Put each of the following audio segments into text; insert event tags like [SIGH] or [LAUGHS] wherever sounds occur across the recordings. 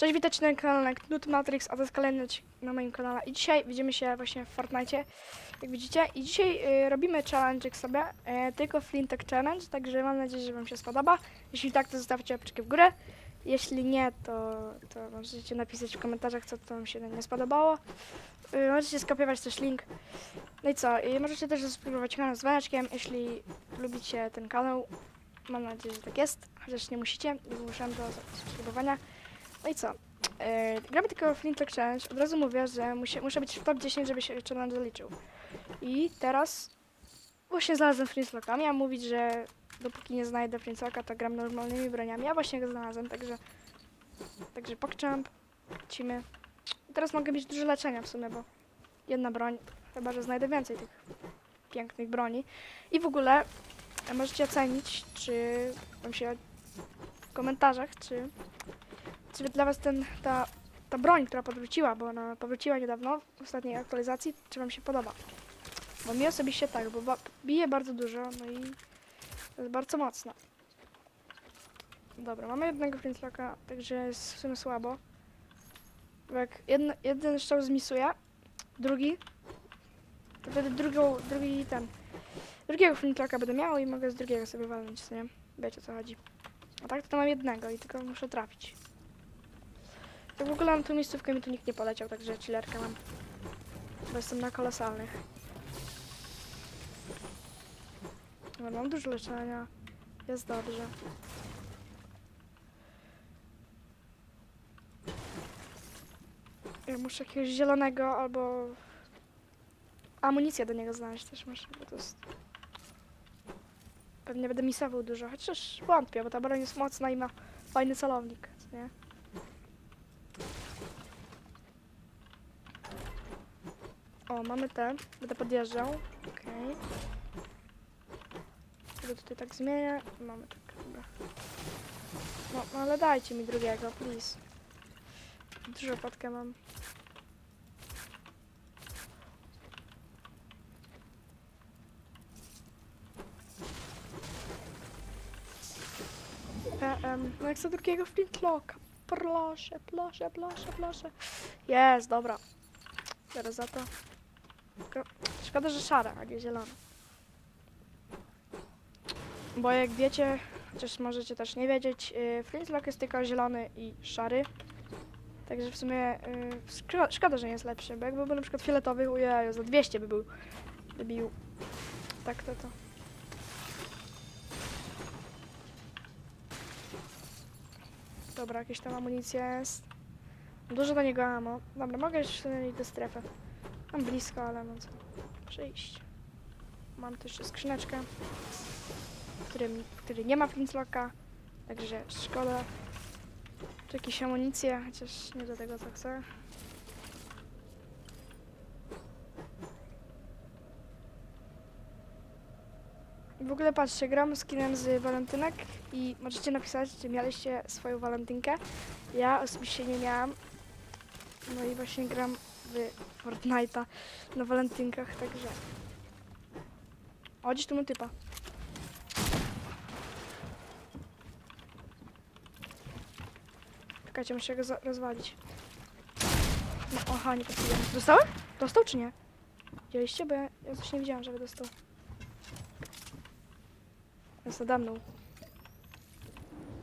Cześć, witajcie na kanale Knut Matrix, a to jest kolejny na moim kanale. I dzisiaj widzimy się właśnie w Fortnite, jak widzicie. I dzisiaj y, robimy challenge sobie, y, tylko Flintek Challenge, także mam nadzieję, że Wam się spodoba. Jeśli tak, to zostawcie łapeczkę w górę. Jeśli nie, to, to możecie napisać w komentarzach, co Wam się nie spodobało. Y, możecie skopiować też link. No i co, y, możecie też zasubskrybować kanał z dzwoneczkiem, jeśli lubicie ten kanał. Mam nadzieję, że tak jest, chociaż nie musicie, nie zmuszam do subskrybowania. No i co? Yy, gramy tylko Flintlock Challenge. Od razu mówię, że musi, muszę być w top 10, żeby się challenge zaliczył. I teraz właśnie znalazłem Flintlocka. Miałam mówić, że dopóki nie znajdę Flintlocka, to gram normalnymi broniami. Ja właśnie go znalazłem, także także pokczamp, lecimy. I teraz mogę mieć dużo leczenia w sumie, bo jedna broń, chyba że znajdę więcej tych pięknych broni. I w ogóle możecie ocenić, czy wam się w komentarzach, czy czy dla was ten, ta, ta broń, która powróciła, bo ona powróciła niedawno w ostatniej aktualizacji, czy wam się podoba? Bo mi osobiście tak, bo ba bije bardzo dużo, no i jest bardzo mocna. Dobra, mamy jednego flintlocka, także jest w sumie słabo. Bo jak jedno, jeden strzał zmisuje, drugi, to wtedy drugą, drugi ten, drugiego flintlocka będę miał i mogę z drugiego sobie walnąć, nie? Wiecie o co chodzi. A tak to mam jednego i tylko muszę trafić. Tak w ogóle na tą miejscówkę mi tu nikt nie poleciał, także chillerkę mam. Bo jestem na kolosalnych. No, mam dużo leczenia. Jest dobrze. Ja muszę jakiegoś zielonego albo amunicję do niego znaleźć też muszę, bo to jest... Pewnie będę misował dużo, chociaż wątpię, bo ta broń jest mocna i ma fajny celownik, nie? O, mamy te. Będę podjeżdżał. Okej. Okay. tutaj tak zmienię. Mamy tak, dobra. No, no ale dajcie mi drugiego, please. Dużo podkę mam. No jak chcę drugiego flintlocka. Proszę, proszę, proszę, proszę. Jest, dobra. Teraz za to. Szkoda, że szara, a nie zielona. Bo jak wiecie, chociaż możecie też nie wiedzieć, yy, Flintlock jest tylko zielony i szary. Także w sumie yy, szko- szkoda, że nie jest lepszy, bo jakby był na przykład fioletowy, ujeju, za 200 by był. By. Tak to to. Dobra, jakieś tam amunicja jest. Dużo do niego ammo. Dobra, mogę już iść do strefy. Mam blisko, ale no co. Przyjść. Mam tu jeszcze skrzyneczkę, w którym, w której nie ma flintlocka, także szkoda. Tu jakieś amunicje, chociaż nie do tego co chcę. W ogóle patrzcie, gram skinem z walentynek i możecie napisać, czy mieliście swoją walentynkę. Ja osobiście nie miałam. No i właśnie gram w Fortnite'a na walentynkach, także... O, gdzieś tu mam typa. Czekajcie, muszę go rozwalić. No, aha, nie trafiłem. Dostałem? Dostał czy nie? Widzieliście? Bo ja, ja coś nie widziałam, żeby dostał. Jest nade mną.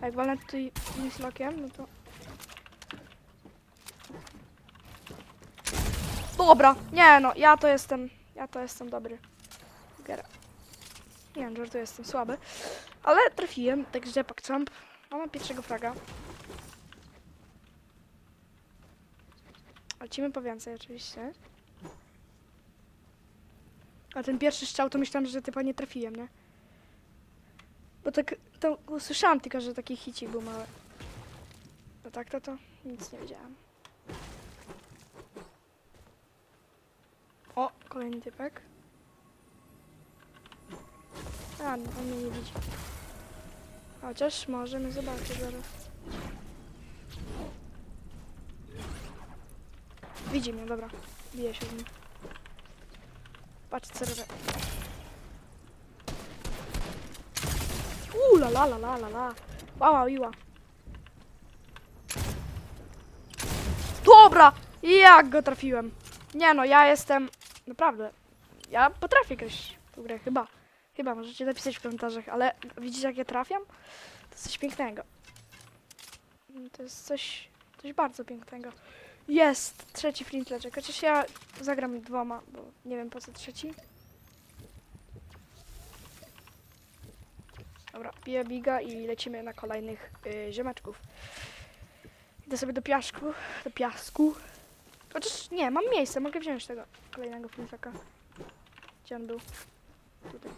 A jak walnę tutaj lokiem, no to... Dobra, nie no, ja to jestem, ja to jestem dobry. Gera. Nie wiem, to jestem słaby. Ale trafiłem, także pokczamp. Mamy pierwszego fraga. Lecimy po więcej oczywiście. A ten pierwszy strzał to myślałam, że typa nie trafiłem, nie? Bo tak, to usłyszałam tylko, że taki hicik był mały. No tak to to nic nie wiedziałam. O, kolejny typek. A, on mnie nie widzi. Chociaż możemy zobaczyć zaraz. Widzi mnie, dobra. Bije się z nim. Patrz co robię. Uuu, la la la la la. Łała, iła. Dobra, jak go trafiłem. Nie no, ja jestem... Naprawdę, ja potrafię grać w tą grę, chyba. Chyba, możecie napisać w komentarzach, ale widzicie jak ja trafiam? To jest coś pięknego. To jest coś, coś bardzo pięknego. Jest! Trzeci flintleczek, chociaż ja zagram dwoma, bo nie wiem po co trzeci. Dobra, piję biga i lecimy na kolejnych y, ziomeczków. Idę sobie do piasku, do piasku. Chociaż nie, mam miejsce, mogę wziąć tego kolejnego flintleka. Gdzie on był? Tutaj.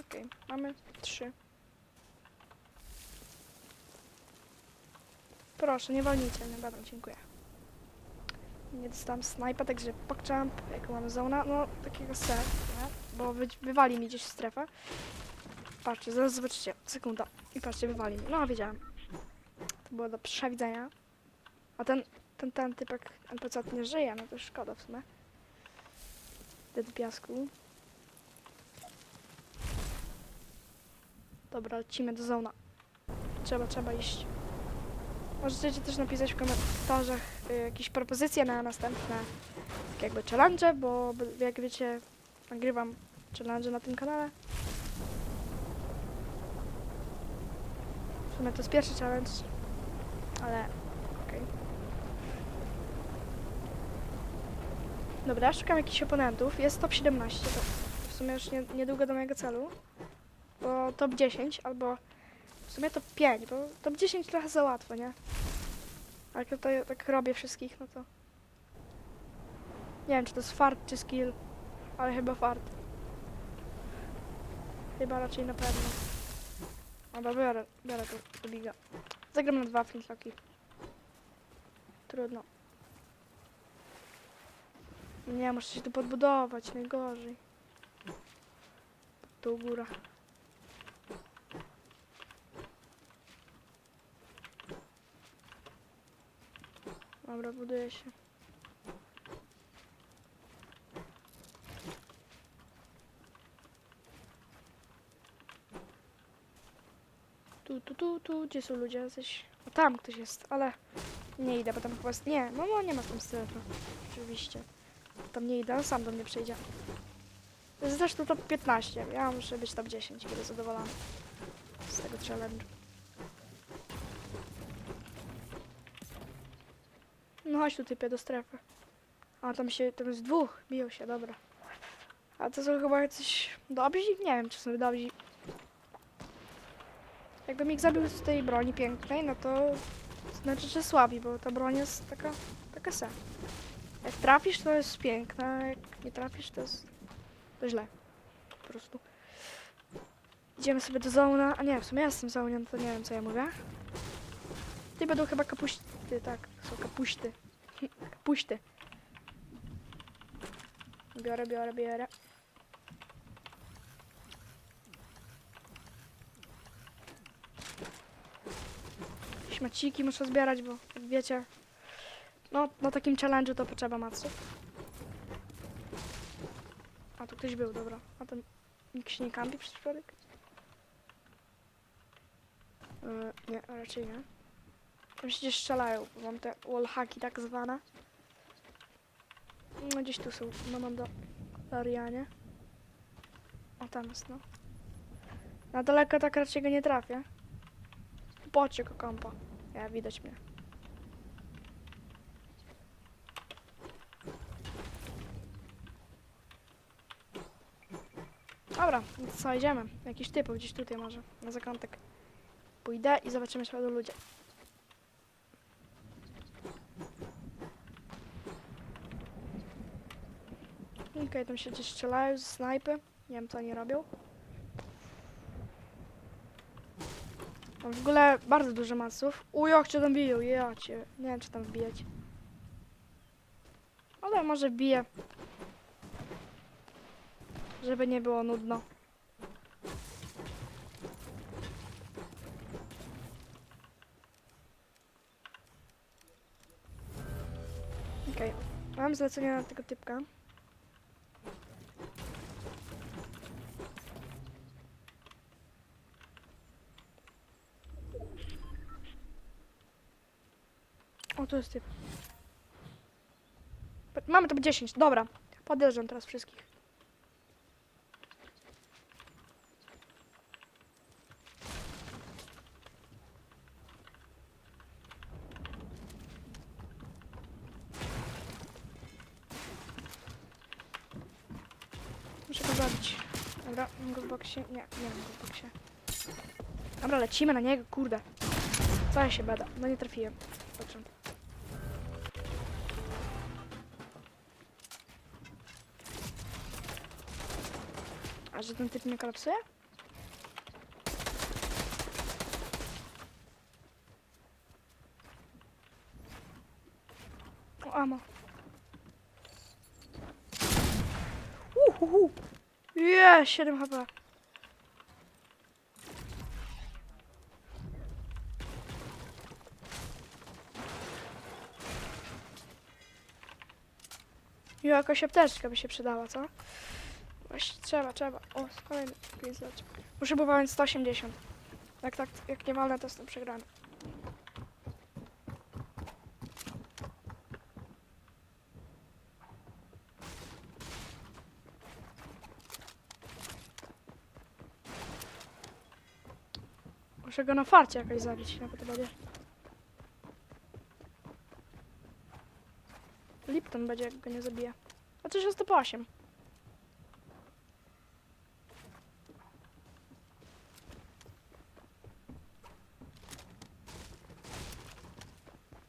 Okej, mamy trzy. Proszę, nie wolnijcie mnie. Dobra, dziękuję. Nie dostałam snajpa, także pokczamp, jak mamy zona, no takiego ser? Bo wy, wywali mi gdzieś strefę. Patrzcie, zaraz zobaczycie, sekunda. I patrzcie, wywali mi. No, wiedziałem. To było do przewidzenia. A ten, ten, ten typek NPC nie żyje, no to szkoda w sumie. Idę piasku. Dobra, lecimy do zona. Trzeba, trzeba iść. Możecie też napisać w komentarzach y, jakieś propozycje na następne tak jakby challenge, bo jak wiecie, nagrywam challenge na tym kanale. W sumie to jest pierwszy challenge, ale okej. Dobra, ja szukam jakichś oponentów. Jest top 17, to w sumie już nie, niedługo do mojego celu. Bo top 10 albo w sumie top 5, bo top 10 trochę za łatwo, nie? Ale jak to tak robię wszystkich, no to... Nie wiem, czy to jest fart, czy skill, ale chyba fart. Chyba raczej na pewno. Dobra, biorę, biorę to, to biga. Zagram na dwa flintlocki. Trudno. Nie, muszę się tu podbudować, najgorzej. Tu góra. Dobra, buduję się. Tu, tu, tu, tu, gdzie są ludzie? Jacyś... O, tam ktoś jest, ale nie idę, bo tam chyba jest... Nie, no, no nie ma tam strefy. Oczywiście. Tam nie idę, sam do mnie przyjdzie. To zresztą top 15. Ja muszę być top 10, będę zadowolony z tego challenge. No chodź tu typie do strefy. A tam się, tam jest dwóch, biją się, dobra. A to są chyba jacyś dobrzy? Nie wiem, czy są dobrzy. Jakbym ich zabił z tej broni pięknej, no to znaczy, że słabi, bo ta broń jest taka, taka se. Jak trafisz, to jest piękna, jak nie trafisz, to jest to źle. Po prostu. Idziemy sobie do zona. A nie, w sumie ja jestem w zonie, no to nie wiem, co ja mówię. Ty będą chyba kapuści, tak, są kapuśty. [LAUGHS] Kapuśty. Biorę, biorę, biorę. Śmieciki muszę zbierać, bo wiecie, no na takim challenge'u to potrzeba maców. A tu ktoś był, dobra. A ten nikt się nie kampi przez przypadek? Yy, nie, raczej nie. Tam się gdzieś strzelają, bo mam te wallhacki tak zwane. No gdzieś tu są, no mam do Larianie. O tam jest, no. Na daleko tak raczej go nie trafię. Bocie go kompa. Ja, widać mnie. Dobra, no co, idziemy. Jakiś typ gdzieś tutaj może, na zakątek. Pójdę i zobaczymy, co będą ludzie. Okej, tam się gdzieś strzelają z snajpy. Nie wiem, co oni robią. Tam w ogóle bardzo dużo masów. U, jak cię tam biją, ja. Nie wiem, czy tam wbijać. Ale może wbiję. Żeby nie było nudno. Okej, mam zlecenie na tego typka. O, to jest typ. Mamy top 10, dobra. Podjeżdżam teraz wszystkich. Muszę go zabić. Dobra, mam go w boksie. Nie, nie mam go w boksie. Dobra, lecimy na niego, kurde. Co ja się bada? No nie trafiłem. Dobrze. A że ten typ nie kolapsuje? O, amo. Uhuhu. Je, 7 HP. Jakaś apteczka by się przydała, co? Właśnie trzeba, trzeba. O, kolejny grizzlacz. Potrzebowałem 180. Jak tak, jak nie walnę, to jestem przegrany. Muszę go na farcie jakoś zabić, to będzie. Lipton będzie, jak go nie zabije. A coś jest to po 8.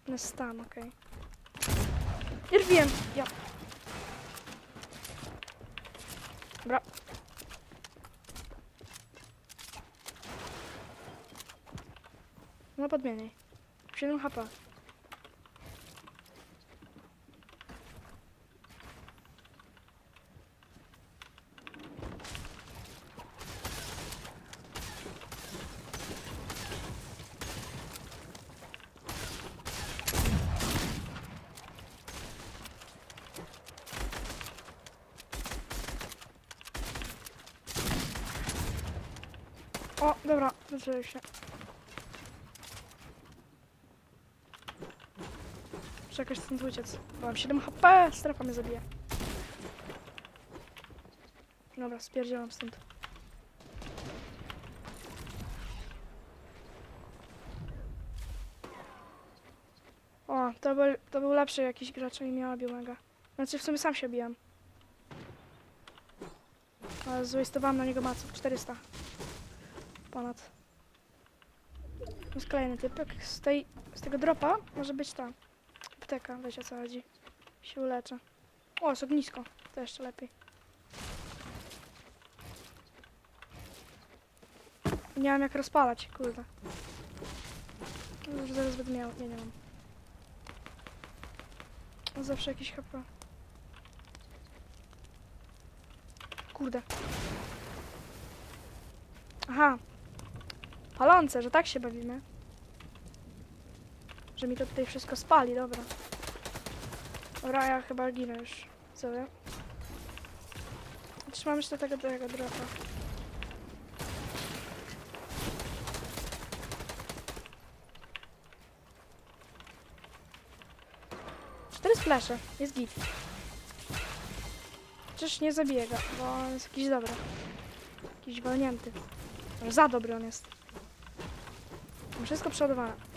Na stan, okej. Wiem, ja. Dobra. No podmieniaj. 7 HP. O, dobra, zaczęły się. Muszę jakoś stąd uciec. Mam 7 HP, strefa mnie zabije. Dobra, spierdzielam stąd. O, to był, to był lepszy jakiś gracz, nie miała białego. Znaczy w sumie sam się biłem. Ale zwastowałam na niego maców. 400. Ponad. Jest kolejny typek. Z, tej, z tego dropa może być ta apteka, wiecie o co chodzi. Się uleczę. O, jest ognisko. To jeszcze lepiej. Nie mam jak rozpalać, kurde. Już zaraz będę miał. Nie, nie mam. Zawsze jakiś HP. Kurde. Aha. Palące, że tak się bawimy. Że mi to tutaj wszystko spali, dobra. Dobra, ja chyba ginę już. Co ja? Trzymam jeszcze tego, tego dropa. Cztery splasze. Jest git. Przecież nie zabije go, bo on jest jakiś dobry. Jakiś walnięty. Za dobry on jest. Wszystko przeładowane.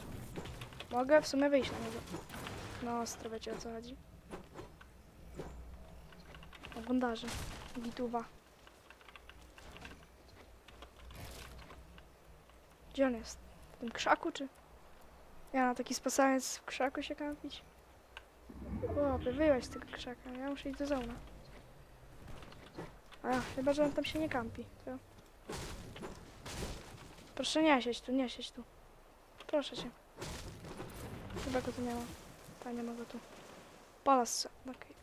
Mogę w sumie wyjść na niego. No, ostro wiecie o co chodzi. O bandaże. Gituwa. Gdzie on jest? W tym krzaku, czy? Ja na taki spasając w krzaku się kampić? Chłopie, wyjąć z tego krzaka. Ja muszę iść do zona. A, chyba, że on tam się nie kampi. To... Proszę nie siedź tu, nie siedź tu. Proszę cię. Chyba go tu nie ma. Ta nie ma go tu. Palas. Okej.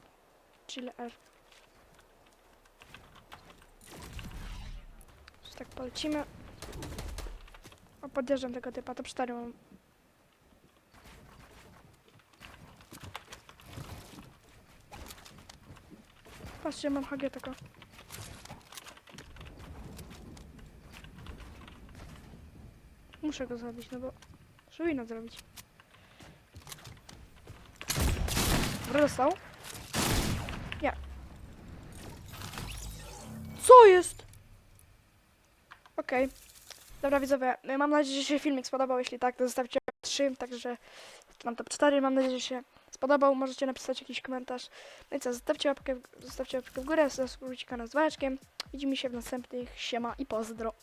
Chile R. Już tak polecimy. O, podjeżdżam tego typa, to 4 mam. Patrzcie, mam HG tylko. Muszę go zabić, no bo muszę inno zrobić. Wrosał? Nie. Co jest? Okej. Okay. Dobra widzowie, y, mam nadzieję, że się filmik spodobał. Jeśli tak, to zostawcie 3, także mam top 4. Mam nadzieję, że się spodobał. Możecie napisać jakiś komentarz. No i co, zostawcie łapkę, w, zostawcie łapkę w górę, subskrybujcie kanał z Widzimy się w następnych. Siema i pozdro.